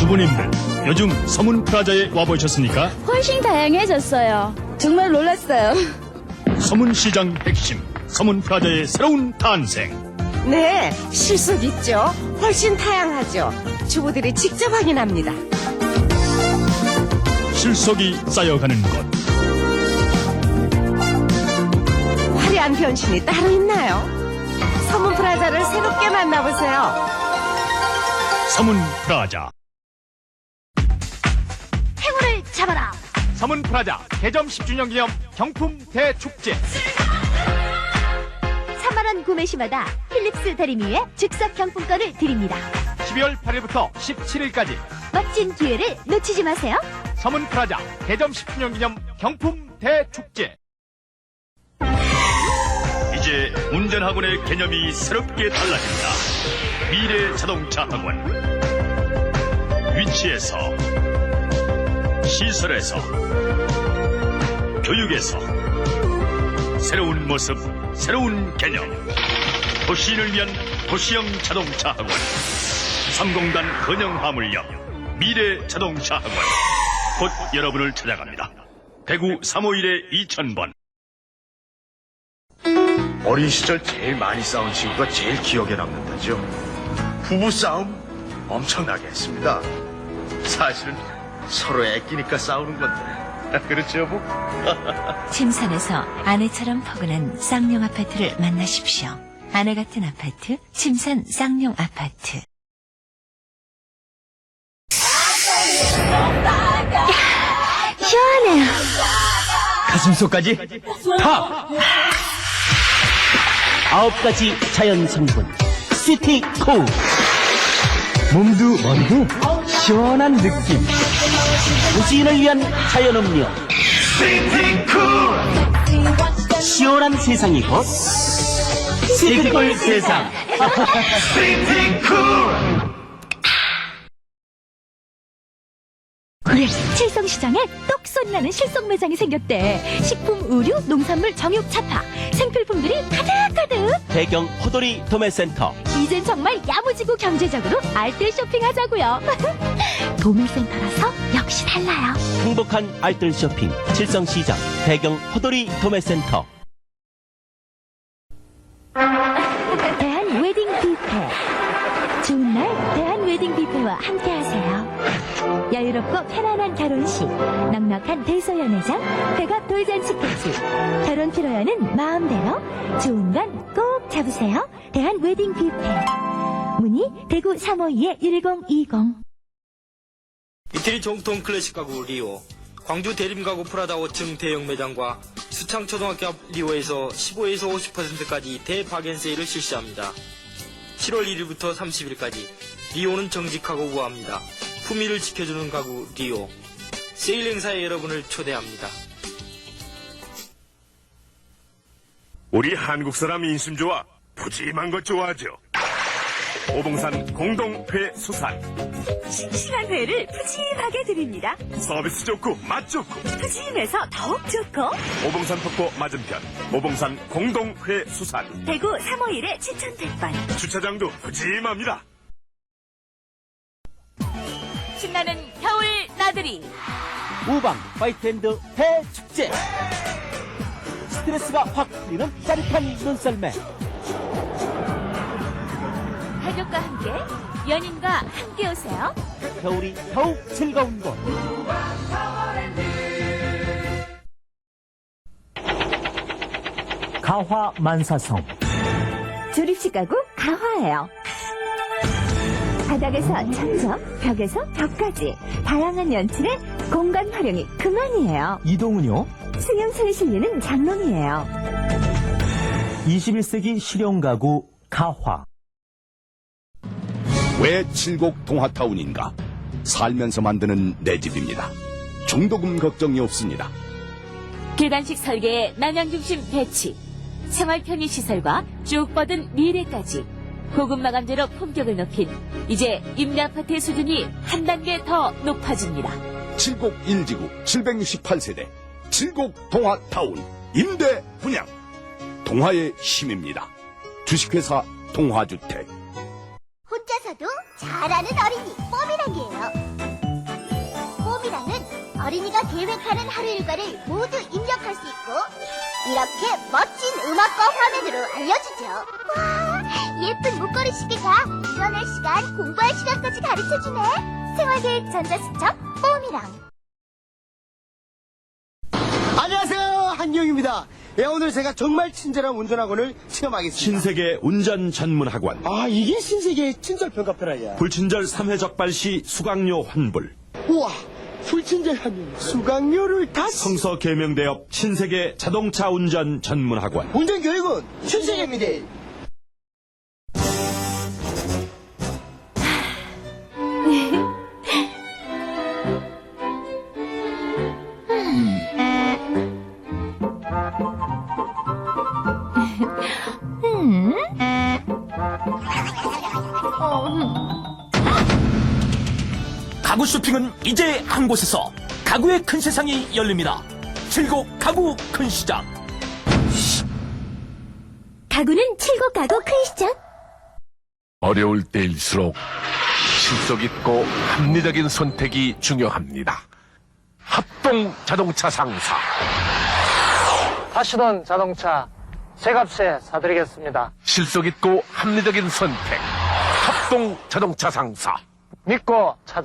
주부님들 요즘 서문 프라자에 와보셨습니까? 훨씬 다양해졌어요. 정말 놀랐어요. 서문시장 핵심 서문 프라자의 새로운 탄생 네, 실속 있죠. 훨씬 다양하죠. 주부들이 직접 확인합니다. 실속이 쌓여가는 곳 화려한 변신이 따로 있나요? 서문 프라자를 새롭게 만나보세요. 서문 프라자 잡아라. 서문 프라자 개점 10주년 기념 경품 대축제 3만원 구매 시마다 필립스 다리미에 즉석 경품권을 드립니다. 12월 8일부터 17일까지 멋진 기회를 놓치지 마세요. 서문 프라자 개점 10주년 기념 경품 대축제 이제 운전학원의 개념이 새롭게 달라진다 미래 자동차 학원 위치에서 시설에서 교육에서 새로운 모습 새로운 개념 도시인을 위한 도시형 자동차 학원 3공단 건영화물역 미래 자동차 학원 곧 여러분을 찾아갑니다 대구 351에 2000번 어린 시절 제일 많이 싸운 친구가 제일 기억에 남는다죠. 부부 싸움 엄청나게 했습니다. 사실은 서로 애끼니까 싸우는 건데. 그렇죠, 여보? 침산에서 아내처럼 포근한 쌍용 아파트를 만나십시오. 아내 같은 아파트, 침산 쌍용 아파트. 시원해요. 가슴속까지 탑! 아홉 가지 자연 성분 시티 코 몸도 머리도 시원한 느낌. 우지인을 위한 자연 음료. 시원한 세상이 곧 시티콜 세상 그래, 칠성시장에 떡 소리 나는 실속 매장이 생겼대. 식품, 의류, 농산물, 정육, 차파, 생필품들이 가득가득. 배경 포도리 도매센터 이젠 정말 야무지고 경제적으로 알뜰 쇼핑하자고요. 도매센터라서 역시 달라요. 행복한 알뜰 쇼핑 칠성시장 배경 포도리 도매센터 대한 웨딩 뷔페. 좋은 날 대한 웨딩 뷔페와 함께하세요. 여유롭고 편안한 결혼식, 넉넉한 대소연회장, 백합 돌잔치까지. 결혼 피로연은 마음대로 좋은 건 꼭 잡으세요. 대한 웨딩 뷔페. 문의 대구 352에 1020. 이태리 정통 클래식 가구 리오, 광주 대림 가구 프라다 5층 대형 매장과 수창 초등학교 앞 리오에서 15에서 50%까지 대박연 세일을 실시합니다. 7월 1일부터 30일까지 리오는 정직하고 우아합니다. 품위를 지켜주는 가구 리오. 세일 행사에 여러분을 초대합니다. 우리 한국 사람 인심 좋아 푸짐한 것 좋아하죠. 오봉산 공동회 수산 싱싱한 회를 푸짐하게 드립니다. 서비스 좋고 맛 좋고 푸짐해서 더욱 좋고 오봉산 폭포 맞은편 오봉산 공동회 수산 대구 351에 7100번. 주차장도 푸짐합니다. 신나는 겨울 나들이. 우방 화이트핸드 대축제 스트레스가 확 풀리는 짜릿한 눈썰매 가족과 함께, 연인과 함께 오세요. 겨울이 더욱 즐거운 곳 가화 만사성 조립식 가구 가화예요. 바닥에서 천정, 벽에서 벽까지 다양한 연출의 공간 활용이 그만이에요. 이동은요 승용차에 실리는 장롱이에요. 21세기 실용 가구 가화 왜 칠곡 동화타운인가? 살면서 만드는 내 집입니다. 중도금 걱정이 없습니다. 계단식 설계의 남양 중심 배치, 생활 편의 시설과 쭉 뻗은 미래까지 고급 마감 재로 품격을 높인 이제 임대 아파트의 수준이 한 단계 더 높아집니다. 칠곡 1지구 768세대 칠곡 동화타운 임대 분양 동화의 힘입니다. 주식회사 동화주택 혼자서도 잘하는 어린이 뽀미랑이에요. 어린이가 계획하는 하루 일과를 모두 입력할 수 있고 이렇게 멋진 음악과 화면으로 알려주죠. 와, 예쁜 목걸이 시계가 일어날 시간, 공부할 시간까지 가르쳐주네. 생활계획 전자수첩 뽀미랑. 안녕하세요 한경입니다 예, 오늘 제가 정말 친절한 운전학원을 체험하겠습니다 신세계 운전 전문 학원. 아 이게 신세계의 친절 평가표라야 불친절 3회 적발 시 수강료 환불. 우와 불친절하면 수강료를 다시 성서 개명대업 신세계 자동차 운전 전문 학원. 운전 교육은 신세계입니다 가구 쇼핑은 이제 한 곳에서 가구의 큰 세상이 열립니다. 칠곡 가구 큰 시장. 가구는 칠곡 가구 큰 시장. 어려울 때일수록 실속 있고 합리적인 선택이 중요합니다. 합동 자동차 상사. 타시던 자동차 새 값에 사드리겠습니다 실속 있고 합리적인 선택. 합동 자동차 상사. 믿고 찾아